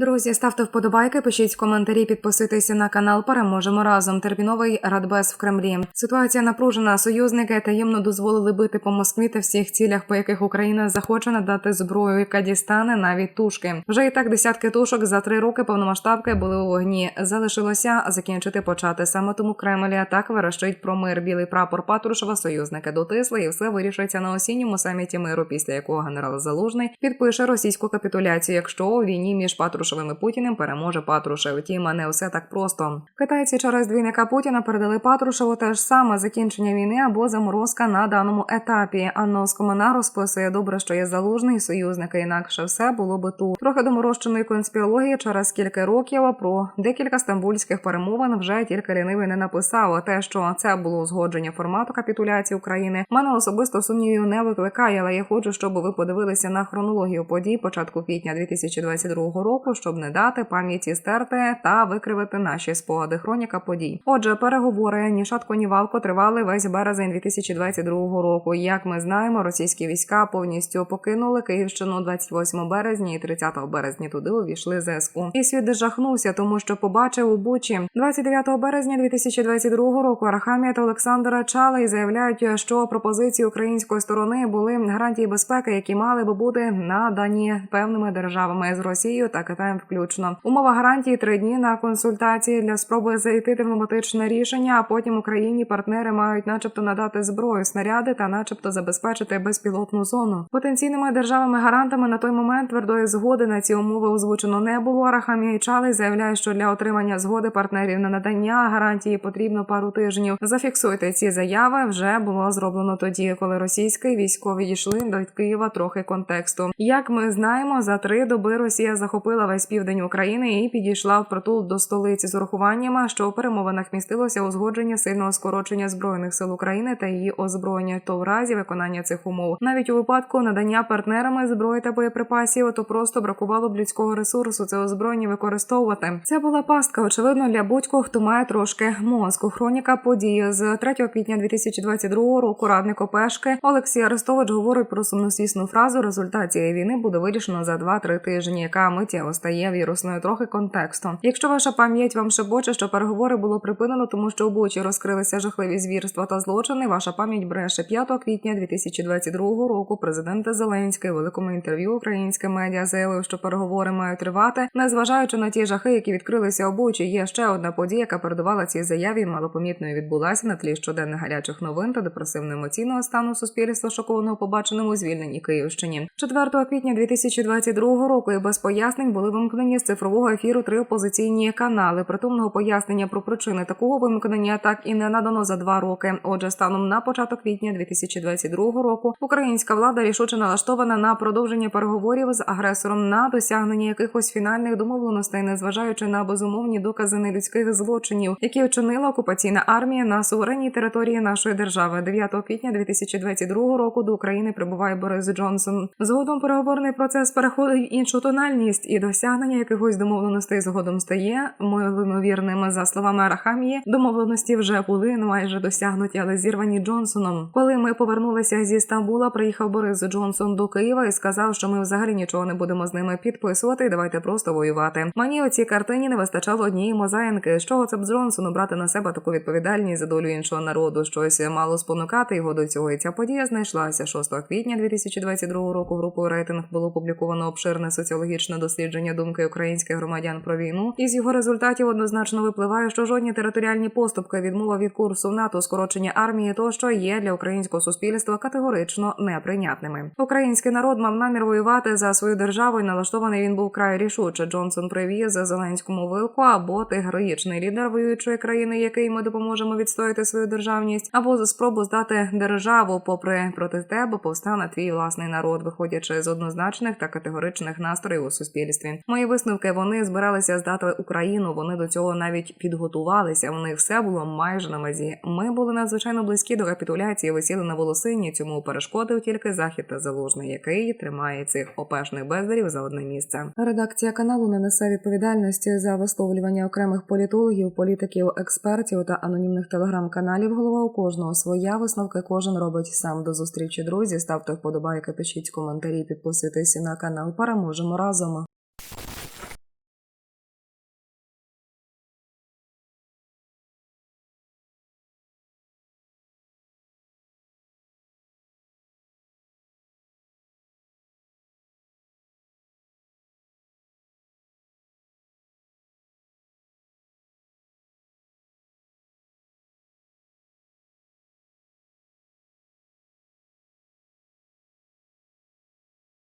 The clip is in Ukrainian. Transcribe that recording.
Друзі, ставте вподобайки, пишіть коментарі, підписуйтеся на канал. Переможемо разом. Терміновий радбез в Кремлі. Ситуація напружена. Союзники таємно дозволили бити по Москві та всіх цілях, по яких Україна захоче надати зброю, яка дістане навіть тушки. Вже і так десятки тушок за три роки повномасштабки були у вогні. Залишилося закінчити почати. Саме тому Кремль так верещить про мир. Білий прапор Патрушева союзники дотисли, і все вирішиться на осінньому саміті миру, після якого генерал Залужний підпише російську капітуляцію, якщо у війні між Патрушевим і Путіним переможе Патрушев. Втім, не все так просто. Китайці через двійника Путіна передали Патрушеву те ж саме закінчення війни або заморозка на даному етапі. Анно Скомана розписує добре, що є залужний союзники, інакше все було би тут. Трохи доморощеної конспірології через кілька років про декілька стамбульських перемовин вже тільки лінивий не написав. Те, що це було узгодження формату капітуляції України, мене особисто сумнівів не викликає, але я хочу, щоб ви подивилися на хронологію подій початку квітня 2022 року, щоб не дати пам'яті стерти та викривити наші спогади. Хроніка подій. Отже, переговори ні шатко, ні валко тривали весь березень 2022 року. Як ми знаємо, російські війська повністю покинули Київщину 28 березня і 30 березня туди увійшли ЗСУ. І світ жахнувся, тому що побачив у Бучі 29 березня 2022 року. Арахамія та Олександра Чалий заявляють, що пропозиції української сторони були гарантії безпеки, які мали би бути надані певними державами з Росією та Китаєм включно. Умова гарантії три дні на консультації для спроби знайти дипломатичне рішення. А потім Україні партнери мають, начебто, надати зброю, снаряди та, начебто, забезпечити безпілотну зону. Потенційними державами-гарантами на той момент твердої згоди на ці умови озвучено не було. Арахамія і Чалий заявляє, що для отримання згоди партнерів на надання гарантії потрібно пару тижнів. Зафіксуйте ці заяви. Вже було зроблено тоді, коли російські військові дійшли до Києва трохи контексту. Як ми знаємо, за три доби Росія захопила весь південь України і підійшла в притул до столиці з урахуванням, що у перемовинах містилося узгодження сильного скорочення збройних сил України та її озброєння, то в разі виконання цих умов, навіть у випадку надання партнерами зброї та боєприпасів, то просто бракувало б людського ресурсу це озброєння використовувати. Це була пастка, очевидно, для будь-кого, хто має трошки мозку. Хроніка події з 3 квітня 2022 року. Радник Опешки Олексій Арестович говорить про сумнозвісну фразу. Результат війни буде вирішено за 2-3 тижні, яка миттєво стає вірусною трохи контексту. Якщо ваша пам'ять вам шебоче, що переговори було припинено, тому що у Бучі розкрилися жахливі звірства та злочини. Ваша пам'ять бреше 5 квітня 2022 року. Президент Зеленський у великому інтерв'ю українське медіа заявив, що переговори мають тривати, незважаючи на ті жахи, які відкрилися у Бучі. Є ще одна подія, яка передувала цій заяві. Малопомітною відбулася на тлі щоденних гарячих новин та депресивно-емоційного стану суспільства, шокованого побаченому звільненні Київщині. 4 квітня 2022 року і без пояснень були вимкнені з цифрового ефіру три опозиційні канали. Притомного пояснення про причини такого вимкнення так і не надано за два роки. Отже, станом на початок квітня 2022 року українська влада рішуче налаштована на продовження переговорів з агресором на досягнення якихось фінальних домовленостей, незважаючи на безумовні докази нелюдських злочинів, які вчинила окупаційна армія на суверенній території нашої держави. 9 квітня 2022 року до України прибуває Борис Джонсон. Згодом переговорний процес переходить іншу тональність, і досягнення якихось домовленостей згодом стає ймовірним. За словами Арахамії, домовленості вже були майже досягнуті, але зірвані Джонсоном. Коли ми повернулися зі Стамбула, приїхав Борис Джонсон до Києва і сказав, що ми взагалі нічого не будемо з ними підписувати. Давайте просто воювати. Мені у цій картині не вистачало однієї мозаїнки. З чого це б Джонсону брати на себе таку відповідальність за долю іншого народу? Щось мало спонукати його до цього. І ця подія знайшлася 6 квітня 2022 року. Групою рейтинг було опубліковано обширне соціологічне дослідження думки українських громадян про війну. Із його результатів однозначно випливає, що жодні територіальні поступки, відмова від курсу в НАТО, скорочення армії, тощо є для українського суспільства категорично неприйнятними. Український народ мав намір воювати за свою державу і налаштований він був край рішуче. Джонсон привіз Зеленському вилку або ти героїчний лідер воюючої країни, який ми допоможемо відстояти свою державність, або за спробу здати державу, попри проти тебе повстане твій власний народ, виходячи з однозначних та категоричних настроїв у суспільстві. Мої висновки вони збиралися здати Україну. Вони до цього навіть підготувалися. У них все було майже на мезі. Ми були надзвичайно близькі до капітуляції, висіли на волосині. Цьому перешкодив тільки захід та залужний, який тримає цих опешних бездарів за одне місце. Редакція каналу не несе відповідальності за висловлювання окремих політологів, політиків, експертів та анонімних телеграм-каналів. Голова у кожного своя висновки кожен робить сам до зустрічі. Друзі, ставте вподобайки, пишіть коментарі, підписуйтесь на канал. Переможемо разом.